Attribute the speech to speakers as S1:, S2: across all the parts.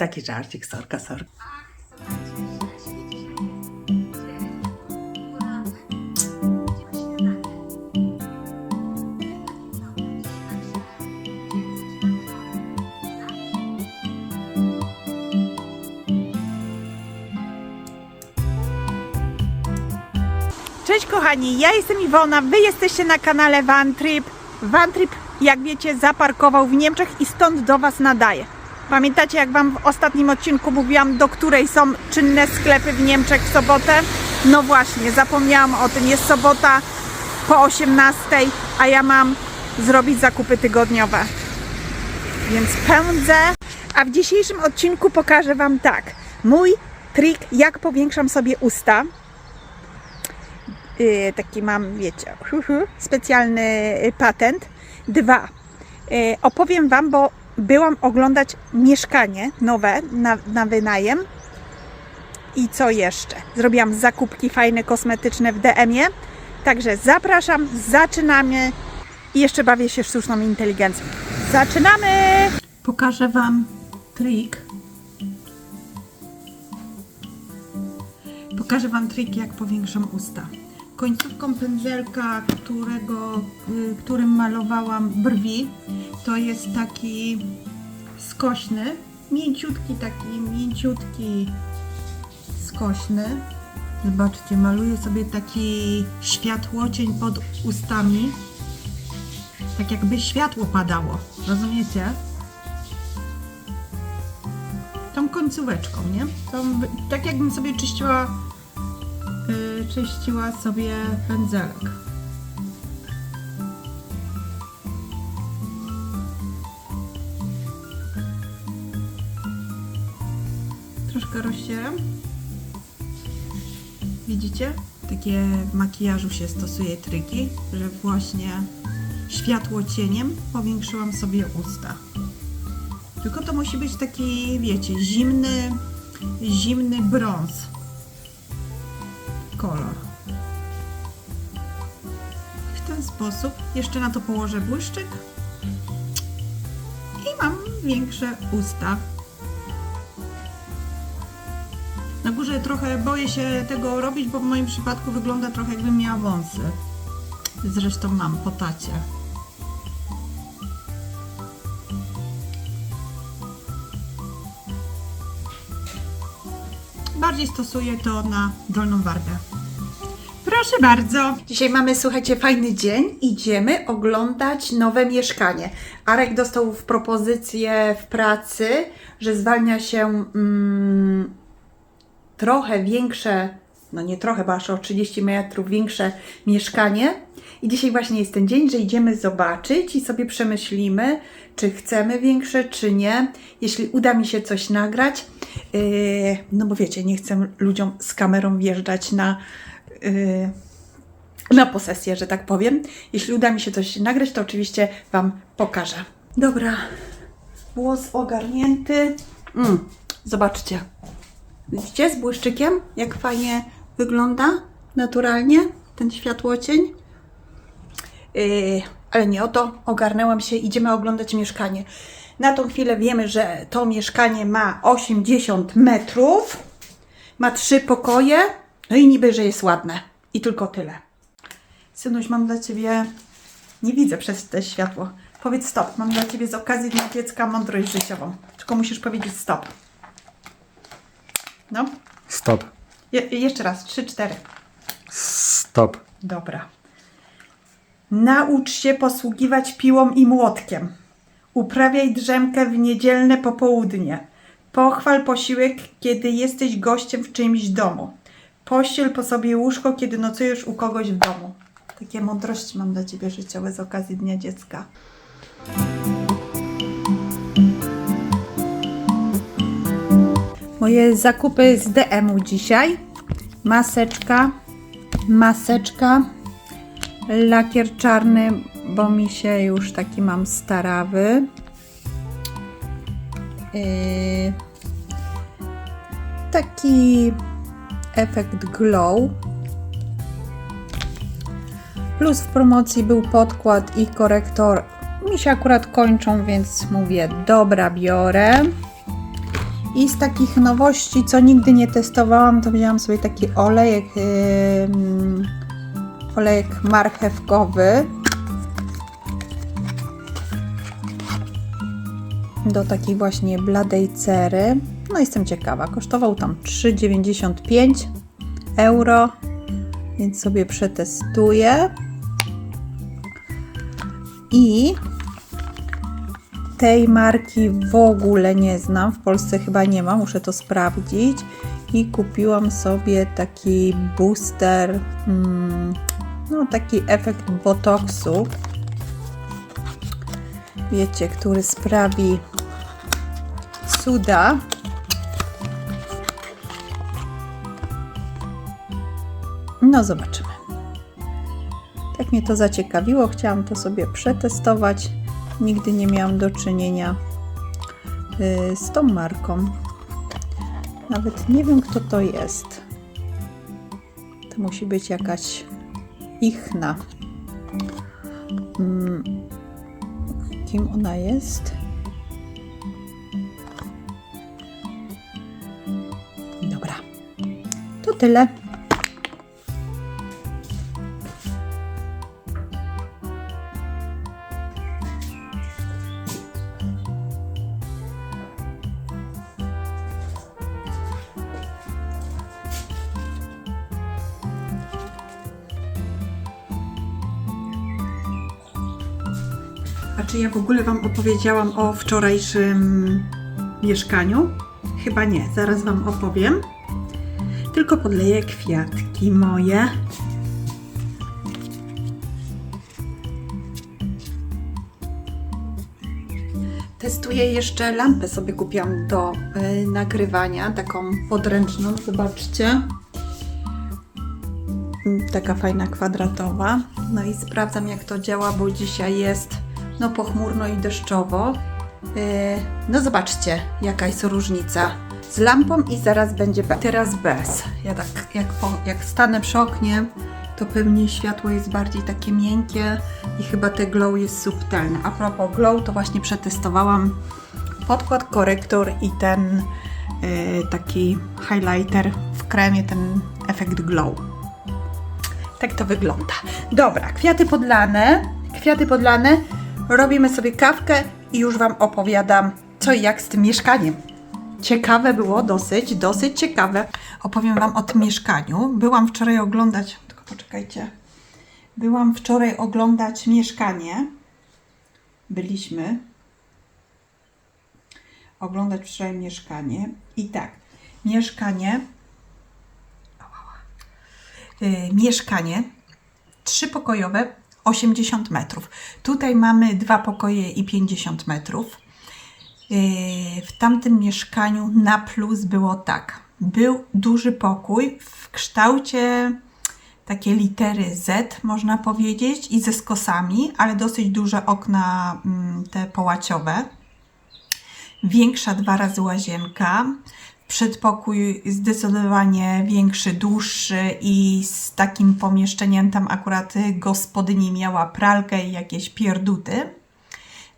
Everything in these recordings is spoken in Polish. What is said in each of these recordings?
S1: Taki żarcik, sorka, sorka. Cześć kochani, ja jestem Iwona, wy jesteście na kanale Van Trip. Van Trip, jak wiecie, zaparkował w Niemczech i stąd do was nadaje. Pamiętacie, jak wam w ostatnim odcinku mówiłam, do której są czynne sklepy w Niemczech w sobotę? No właśnie, zapomniałam o tym. Jest sobota po 18, a ja mam zrobić zakupy tygodniowe. Więc pędzę. A w dzisiejszym odcinku pokażę wam tak. Mój trik, jak powiększam sobie usta. Yy, taki mam, wiecie, specjalny y, patent. Dwa, yy, opowiem Wam, bo byłam oglądać mieszkanie nowe na, na wynajem. I co jeszcze? Zrobiłam zakupki fajne, kosmetyczne w DM-ie. Także zapraszam, zaczynamy i jeszcze bawię się sztuczną inteligencją. Zaczynamy! Pokażę Wam trik. Pokażę Wam trik, jak powiększam usta. Końcówką pędzelka, którego, y, którym malowałam brwi, to jest taki skośny, mięciutki taki, mięciutki skośny. Zobaczcie, maluję sobie taki światłocień pod ustami. Tak jakby światło padało, rozumiecie? Tą końcóweczką, nie? Tą, tak jakbym sobie czyściła y, czyściła sobie pędzelek. Rozcieram. Widzicie? Takie w makijażu się stosuje triki, że właśnie światło cieniem powiększyłam sobie usta. Tylko to musi być taki, wiecie, zimny, zimny brąz kolor. W ten sposób jeszcze na to położę błyszczyk i mam większe usta. Na górze trochę boję się tego robić, bo w moim przypadku wygląda trochę jakbym miała wąsy. Zresztą mam po tacie. Bardziej stosuję to na dolną wargę. Proszę bardzo. Dzisiaj mamy, słuchajcie, fajny dzień. Idziemy oglądać nowe mieszkanie. Arek dostał w propozycję w pracy, że zwalnia się mm, trochę większe, no nie trochę, bo aż o 30 metrów większe mieszkanie. I dzisiaj właśnie jest ten dzień, że idziemy zobaczyć i sobie przemyślimy, czy chcemy większe, czy nie. Jeśli uda mi się coś nagrać, yy, no bo wiecie, nie chcę ludziom z kamerą wjeżdżać na, yy, na posesję, że tak powiem. Jeśli uda mi się coś nagrać, to oczywiście Wam pokażę. Dobra, włos ogarnięty. Mm, zobaczcie. Widzicie z błyszczykiem, jak fajnie wygląda naturalnie ten światłocień? Yy, ale nie o to, ogarnęłam się, idziemy oglądać mieszkanie. Na tą chwilę wiemy, że to mieszkanie ma 80 metrów, ma trzy pokoje, no i niby, że jest ładne. I tylko tyle. Synuś, mam dla Ciebie, nie widzę przez te światło. Powiedz stop, mam dla Ciebie z okazji Dnia Dziecka mądrość życiową. Tylko musisz powiedzieć stop. No,
S2: Stop.
S1: Je jeszcze raz, trzy, cztery.
S2: Stop.
S1: Dobra. Naucz się posługiwać piłą i młotkiem. Uprawiaj drzemkę w niedzielne popołudnie. Pochwal posiłek, kiedy jesteś gościem w czyimś domu. Pościel po sobie łóżko, kiedy nocujesz u kogoś w domu. Takie mądrości mam dla Ciebie życiowe z okazji Dnia Dziecka. Moje zakupy z DM-u dzisiaj. Maseczka, maseczka, lakier czarny, bo mi się już taki mam starawy. Yy, taki efekt glow. Plus w promocji był podkład i korektor. Mi się akurat kończą, więc mówię, dobra, biorę. I z takich nowości, co nigdy nie testowałam, to wzięłam sobie taki olejek, ym, olejek marchewkowy. Do takiej właśnie bladej cery. No jestem ciekawa, kosztował tam 3,95 euro, więc sobie przetestuję. I tej marki w ogóle nie znam. W Polsce chyba nie ma, muszę to sprawdzić. I kupiłam sobie taki booster, mm, no taki efekt botoksu. Wiecie, który sprawi cuda. No, zobaczymy. Tak mnie to zaciekawiło, chciałam to sobie przetestować. Nigdy nie miałam do czynienia y, z tą marką. Nawet nie wiem, kto to jest. To musi być jakaś ichna. Mm, Kim ona jest? Dobra. To tyle. Opowiedziałam o wczorajszym mieszkaniu? Chyba nie, zaraz Wam opowiem. Tylko podleję kwiatki moje. Testuję jeszcze lampę sobie kupiłam do y, nagrywania, taką podręczną, zobaczcie. Taka fajna kwadratowa. No i sprawdzam jak to działa, bo dzisiaj jest no pochmurno i deszczowo. Yy, no zobaczcie, jaka jest różnica z lampą i zaraz będzie bez. Teraz bez. Ja tak jak, po, jak stanę przy oknie, to pewnie światło jest bardziej takie miękkie i chyba te glow jest subtelne. A propos glow, to właśnie przetestowałam podkład, korektor i ten yy, taki highlighter w kremie, ten efekt glow. Tak to wygląda. Dobra, kwiaty podlane. Kwiaty podlane. Robimy sobie kawkę i już Wam opowiadam, co i jak z tym mieszkaniem. Ciekawe było, dosyć, dosyć ciekawe. Opowiem Wam o tym mieszkaniu. Byłam wczoraj oglądać, tylko poczekajcie. Byłam wczoraj oglądać mieszkanie. Byliśmy oglądać wczoraj mieszkanie. I tak, mieszkanie y, mieszkanie trzypokojowe 80 metrów. Tutaj mamy dwa pokoje i 50 metrów. Y, W tamtym mieszkaniu na plus było tak. Był duży pokój w kształcie takie litery Z, można powiedzieć, i ze skosami, ale dosyć duże okna mm, te połaciowe. Większa dwa razy łazienka. Przedpokój zdecydowanie większy, dłuższy i z takim pomieszczeniem tam akurat gospodyni miała pralkę i jakieś pierduty.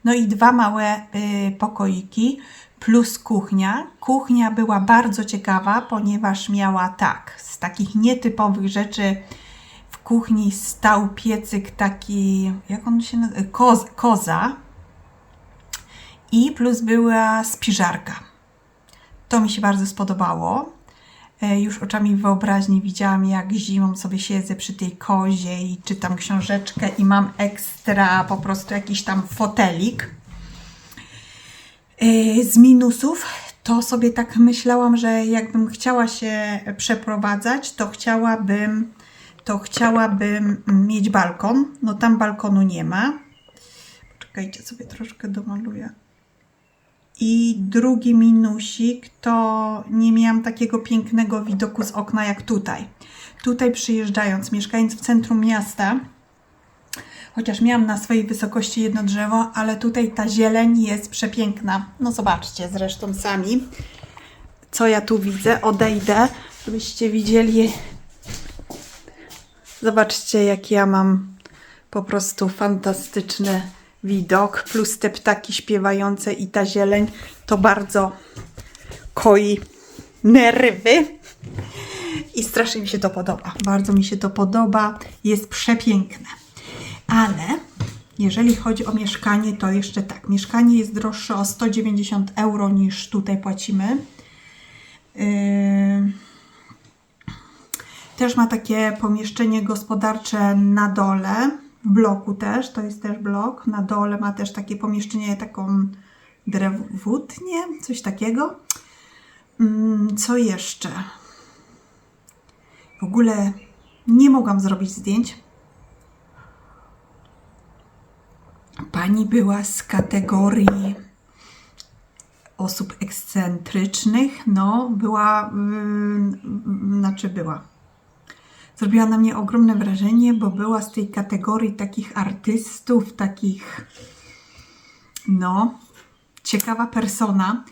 S1: No i dwa małe y, pokoiki plus kuchnia. Kuchnia była bardzo ciekawa, ponieważ miała tak, z takich nietypowych rzeczy w kuchni stał piecyk taki, jak on się nazywa, Koz, koza i plus była spiżarka. To mi się bardzo spodobało. E, Już oczami wyobraźni widziałam, jak zimą sobie siedzę przy tej kozie i czytam książeczkę i mam ekstra po prostu jakiś tam fotelik. E, Z minusów to sobie tak myślałam, że jakbym chciała się przeprowadzać, to chciałabym, to chciałabym mieć balkon. No tam balkonu nie ma. Poczekajcie, sobie troszkę domaluję. I drugi minusik to nie miałam takiego pięknego widoku z okna jak tutaj. Tutaj przyjeżdżając, mieszkając w centrum miasta, chociaż miałam na swojej wysokości jedno drzewo, ale tutaj ta zieleń jest przepiękna. No zobaczcie zresztą sami, co ja tu widzę. Odejdę, żebyście widzieli. Zobaczcie, jak ja mam po prostu fantastyczny widok, plus te ptaki śpiewające i ta zieleń, to bardzo koi nerwy. I strasznie mi się to podoba. Bardzo mi się to podoba. Jest przepiękne. Ale jeżeli chodzi o mieszkanie, to jeszcze tak. Mieszkanie jest droższe o 190 euro niż tutaj płacimy. Yy... Też ma takie pomieszczenie gospodarcze na dole, w bloku też, to jest też blok. Na dole ma też takie pomieszczenie, taką drewutnię, coś takiego. Mm, Co jeszcze? W ogóle nie mogłam zrobić zdjęć. Pani była z kategorii osób ekscentrycznych. No, była, yy, znaczy była. Zrobiła na mnie ogromne wrażenie, bo była z tej kategorii takich artystów, takich, no, ciekawa persona.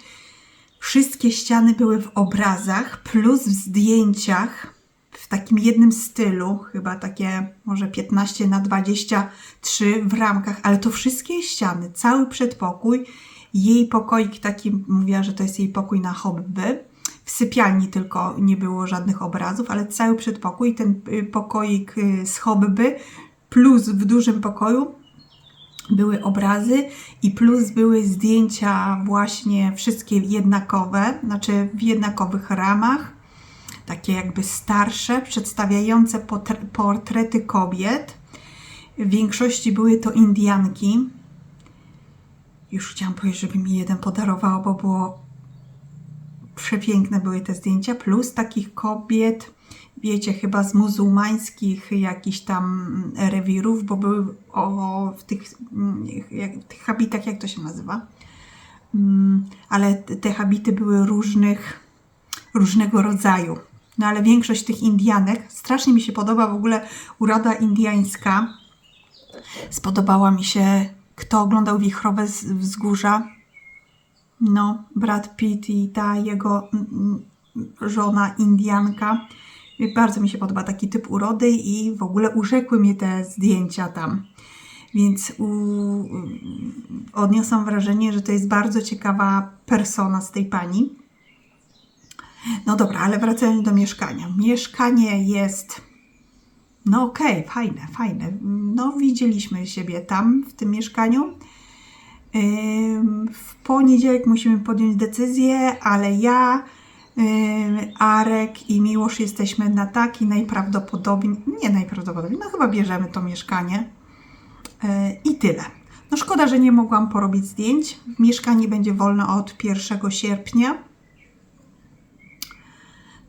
S1: Wszystkie ściany były w obrazach, plus w zdjęciach w takim jednym stylu, chyba takie może 15 na 23 w ramkach, ale to wszystkie ściany, cały przedpokój, jej pokoik taki, mówiła, że to jest jej pokój na hobby. W sypialni tylko nie było żadnych obrazów, ale cały przedpokój, ten y, pokoik y, z hobby, plus w dużym pokoju były obrazy i plus były zdjęcia właśnie wszystkie jednakowe, znaczy w jednakowych ramach, takie jakby starsze, przedstawiające portrety kobiet. W większości były to Indianki. Już chciałam powiedzieć, żeby mi jeden podarowało, bo było przepiękne były te zdjęcia, plus takich kobiet, wiecie, chyba z muzułmańskich jakichś tam rewirów, bo były o, w tych, jak, w tych habitach, jak to się nazywa? Mm, Ale te habity były różnych, różnego rodzaju. No ale większość tych Indianek, strasznie mi się podoba w ogóle uroda indiańska. Spodobała mi się, kto oglądał Wichrowe Wzgórza. No, Brad Pitt i ta jego mm, mm, żona Indianka. Bardzo mi się podoba taki typ urody i w ogóle urzekły mnie te zdjęcia tam. Więc u, odniosłam wrażenie, że to jest bardzo ciekawa persona z tej pani. No dobra, ale wracając do mieszkania. Mieszkanie jest. No okej, fajne, fajne. No, widzieliśmy siebie tam, w tym mieszkaniu. W poniedziałek musimy podjąć decyzję, ale ja, Arek i Miłosz jesteśmy na tak i najprawdopodobniej, nie najprawdopodobniej, no chyba bierzemy to mieszkanie. Yy, I tyle. No szkoda, że nie mogłam porobić zdjęć. Mieszkanie będzie wolne od 1 sierpnia.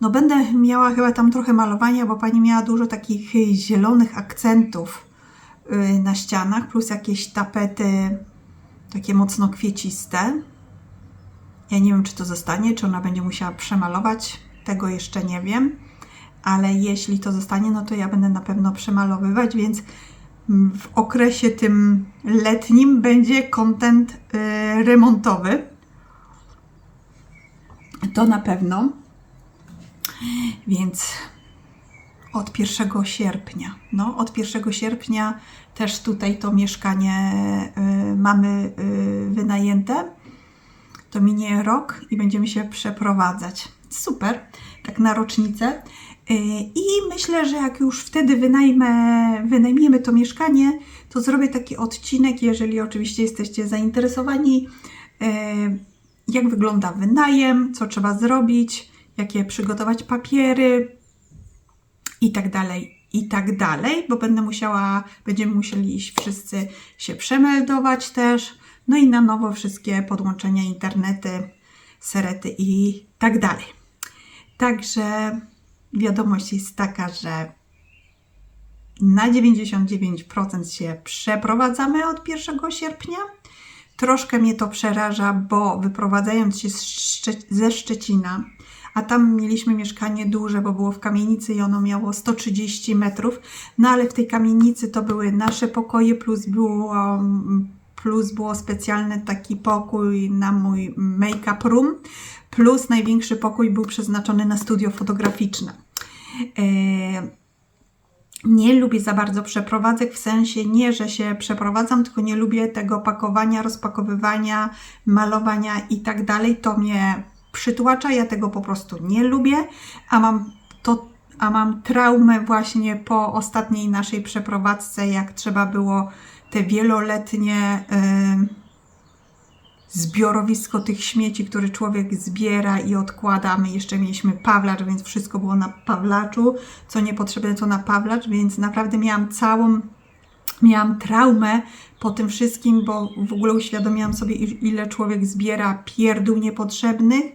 S1: No będę miała chyba tam trochę malowania, bo pani miała dużo takich zielonych akcentów y, na ścianach, plus jakieś tapety takie mocno kwieciste. Ja nie wiem, czy to zostanie, czy ona będzie musiała przemalować. Tego jeszcze nie wiem. Ale jeśli to zostanie, no to ja będę na pewno przemalowywać, więc w okresie tym letnim będzie kontent y, remontowy. To na pewno. Więc od 1 sierpnia. No, od 1 sierpnia też tutaj to mieszkanie y, mamy y, wynajęte. To minie rok i będziemy się przeprowadzać. Super, tak na rocznicę. Y, I myślę, że jak już wtedy wynajmę, wynajmiemy to mieszkanie, to zrobię taki odcinek, jeżeli oczywiście jesteście zainteresowani, y, jak wygląda wynajem, co trzeba zrobić, jakie przygotować papiery, i tak dalej, i tak dalej, bo będę musiała, będziemy musieli wszyscy się przemeldować też, no i na nowo wszystkie podłączenia, internety, serety i tak dalej. Także wiadomość jest taka, że na 99% się przeprowadzamy od 1 sierpnia. Troszkę mnie to przeraża, bo wyprowadzając się ze Szczecina, a tam mieliśmy mieszkanie duże, bo było w kamienicy i ono miało 130 metrów, no ale w tej kamienicy to były nasze pokoje, plus było, plus było specjalny taki pokój na mój make-up room, plus największy pokój był przeznaczony na studio fotograficzne. E, nie lubię za bardzo przeprowadzek, w sensie nie, że się przeprowadzam, tylko nie lubię tego pakowania, rozpakowywania, malowania i tak dalej. To mnie przytłacza, ja tego po prostu nie lubię, a mam to, a mam traumę właśnie po ostatniej naszej przeprowadzce, jak trzeba było te wieloletnie em, zbiorowisko tych śmieci, które człowiek zbiera i odkłada. My jeszcze mieliśmy pawlacz, więc wszystko było na pawlaczu, co niepotrzebne to na pawlacz, więc naprawdę miałam całą, miałam traumę po tym wszystkim, bo w ogóle uświadomiłam sobie, ile człowiek zbiera pierdół niepotrzebnych,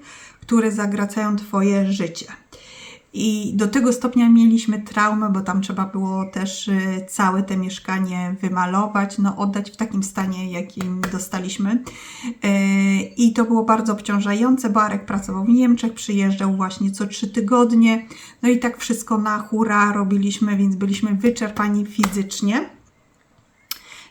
S1: które zagracają Twoje życie. I do tego stopnia mieliśmy traumę, bo tam trzeba było też y, całe te mieszkanie wymalować, no oddać w takim stanie, jakim dostaliśmy. Y, I to było bardzo obciążające. Barek pracował w Niemczech, przyjeżdżał właśnie co trzy tygodnie. No i tak wszystko na hura robiliśmy, więc byliśmy wyczerpani fizycznie.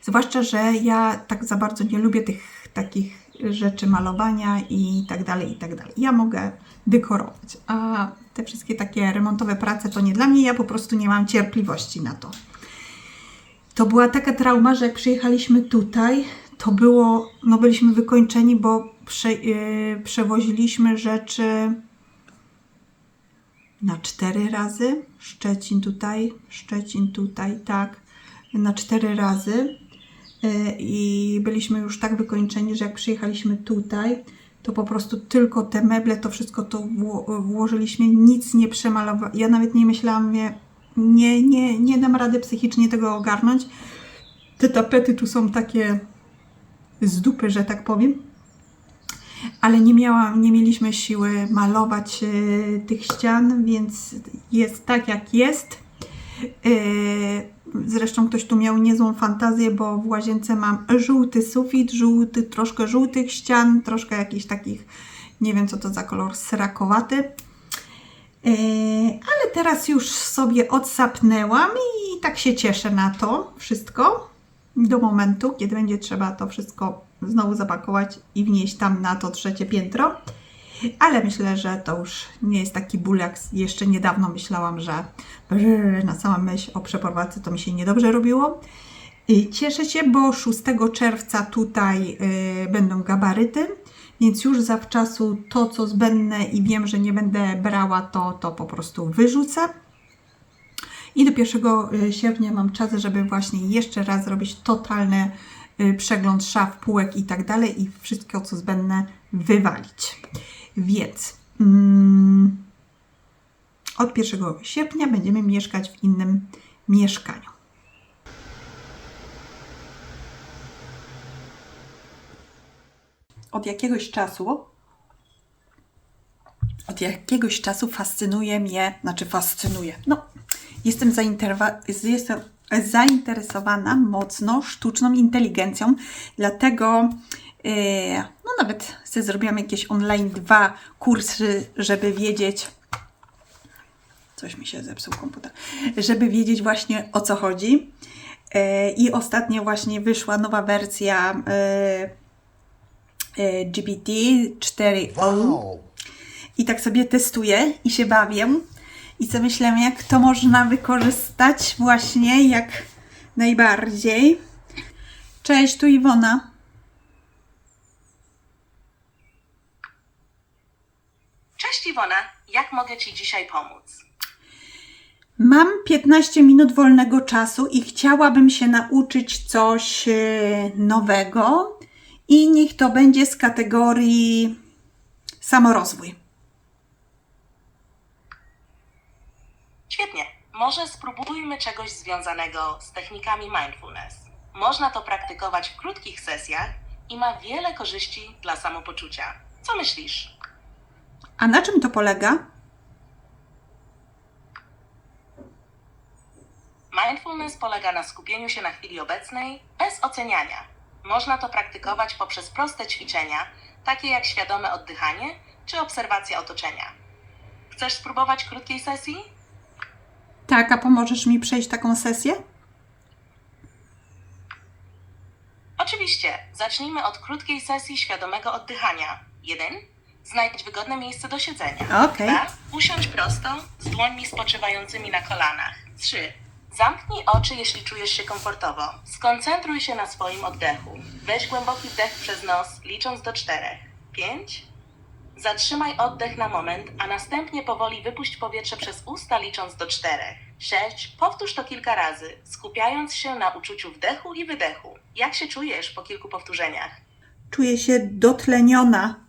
S1: Zwłaszcza, że ja tak za bardzo nie lubię tych takich rzeczy malowania i tak dalej, i tak dalej. Ja mogę dekorować, a te wszystkie takie remontowe prace to nie dla mnie, ja po prostu nie mam cierpliwości na to. To była taka trauma, że jak przyjechaliśmy tutaj, to było, no byliśmy wykończeni, bo prze, yy, przewoziliśmy rzeczy na cztery razy. Szczecin tutaj, Szczecin tutaj, tak, na cztery razy. Y, I byliśmy już tak wykończeni, że jak przyjechaliśmy tutaj, to po prostu tylko te meble, to wszystko to wło- włożyliśmy, nic nie przemalowaliśmy. Ja nawet nie myślałam, nie, nie, nie, nie dam rady psychicznie tego ogarnąć. Te tapety tu są takie z dupy, że tak powiem. Ale nie, miałam, nie mieliśmy siły malować e, tych ścian, więc jest tak jak jest. E, Zresztą ktoś tu miał niezłą fantazję, bo w łazience mam żółty sufit, żółty, troszkę żółtych ścian, troszkę jakichś takich, nie wiem co to za kolor, srakowaty. E, Ale teraz już sobie odsapnęłam i tak się cieszę na to wszystko do momentu, kiedy będzie trzeba to wszystko znowu zapakować i wnieść tam na to trzecie piętro. Ale myślę, że to już nie jest taki ból, jak jeszcze niedawno myślałam, że na samą myśl o przeprowadzce to mi się niedobrze robiło. I Cieszę się, bo 6 czerwca tutaj y, będą gabaryty, więc już zawczasu to, co zbędne i wiem, że nie będę brała, to, to po prostu wyrzucę. I do 1 sierpnia mam czas, żeby właśnie jeszcze raz zrobić totalny y, przegląd szaf, półek i tak dalej i wszystko, co zbędne, wywalić. Więc mm, od 1 sierpnia będziemy mieszkać w innym mieszkaniu. Od jakiegoś czasu od jakiegoś czasu fascynuje mnie, znaczy fascynuje. No, jestem, jestem zainteresowana mocno sztuczną inteligencją, dlatego yy, no nawet sobie zrobiłam jakieś online dwa kursy, żeby wiedzieć, coś mi się zepsuł komputer, żeby wiedzieć właśnie o co chodzi. Yy, I ostatnio właśnie wyszła nowa wersja yy, yy, GPT 4o. I tak sobie testuję i się bawię. I co myślę, jak to można wykorzystać właśnie jak najbardziej. Cześć, tu Iwona.
S3: Cześć Iwona, jak mogę Ci dzisiaj pomóc?
S1: Mam 15 minut wolnego czasu i chciałabym się nauczyć coś e, nowego. I niech to będzie z kategorii samorozwój.
S3: Świetnie, może spróbujmy czegoś związanego z technikami mindfulness. Można to praktykować w krótkich sesjach i ma wiele korzyści dla samopoczucia. Co myślisz?
S1: A na czym to polega?
S3: Mindfulness polega na skupieniu się na chwili obecnej bez oceniania. Można to praktykować poprzez proste ćwiczenia, takie jak świadome oddychanie czy obserwacja otoczenia. Chcesz spróbować krótkiej sesji?
S1: Tak, a pomożesz mi przejść taką sesję?
S3: Oczywiście, zacznijmy od krótkiej sesji świadomego oddychania. 1. Znajdź wygodne miejsce do siedzenia.
S1: Okej.
S3: 2. Usiądź prosto, z dłońmi spoczywającymi na kolanach. 3. Zamknij oczy, jeśli czujesz się komfortowo. Skoncentruj się na swoim oddechu. Weź głęboki wdech przez nos, licząc do 4. 5. Zatrzymaj oddech na moment, a następnie powoli wypuść powietrze przez usta, licząc do czterech. Sześć. Powtórz to kilka razy, skupiając się na uczuciu wdechu i wydechu. Jak się czujesz po kilku powtórzeniach?
S1: Czuję się dotleniona.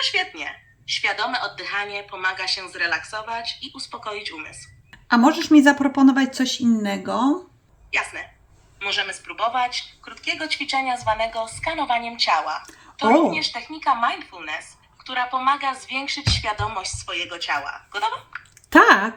S3: To świetnie. Świadome oddychanie pomaga się zrelaksować i uspokoić umysł.
S1: A możesz mi zaproponować coś innego?
S3: Jasne. Możemy spróbować krótkiego ćwiczenia zwanego skanowaniem ciała. To
S1: O.
S3: również technika mindfulness, która pomaga zwiększyć świadomość swojego ciała. Gotowa?
S1: Tak.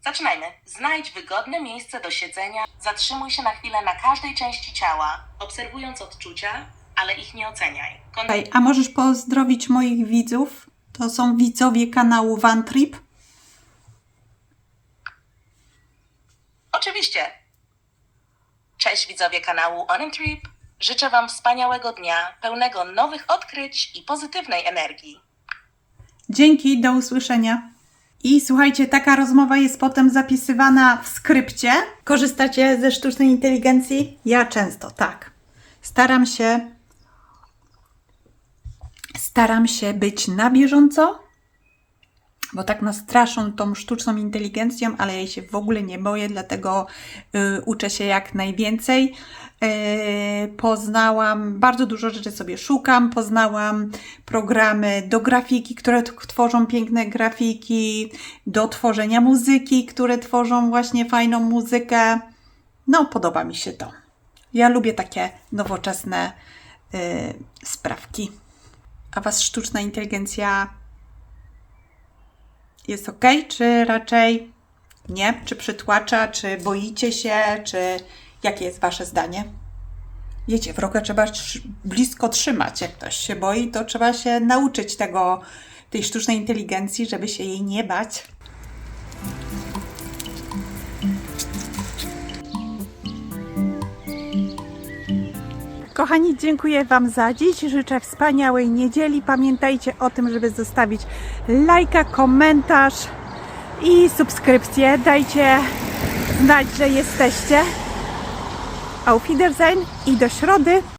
S3: Zaczynajmy. Znajdź wygodne miejsce do siedzenia. Zatrzymuj się na chwilę na każdej części ciała, obserwując odczucia, ale ich nie oceniaj. Kon-
S1: Ej, a możesz pozdrowić moich widzów? To są widzowie kanału One Trip.
S3: Oczywiście. Cześć widzowie kanału On and Trip. Życzę Wam wspaniałego dnia, pełnego nowych odkryć i pozytywnej energii.
S1: Dzięki, do usłyszenia. I słuchajcie, taka rozmowa jest potem zapisywana w skrypcie. Korzystacie ze sztucznej inteligencji? Ja często, tak. Staram się staram się być na bieżąco, bo tak nas straszą tą sztuczną inteligencją, ale ja jej się w ogóle nie boję, dlatego y, uczę się jak najwięcej. Y, poznałam bardzo dużo rzeczy sobie szukam, poznałam programy do grafiki, które tworzą piękne grafiki, do tworzenia muzyki, które tworzą właśnie fajną muzykę. No, podoba mi się to. Ja lubię takie nowoczesne y, sprawki. A Was sztuczna inteligencja jest ok, czy raczej nie? Czy przytłacza, czy boicie się, czy jakie jest Wasze zdanie? Wiecie, wroga trzeba trz- blisko trzymać. Jak ktoś się boi, to trzeba się nauczyć tego, tej sztucznej inteligencji, żeby się jej nie bać. Kochani, dziękuję Wam za dziś. Życzę wspaniałej niedzieli. Pamiętajcie o tym, żeby zostawić lajka, komentarz i subskrypcję. Dajcie znać, że jesteście. Auf Wiedersehen i do środy.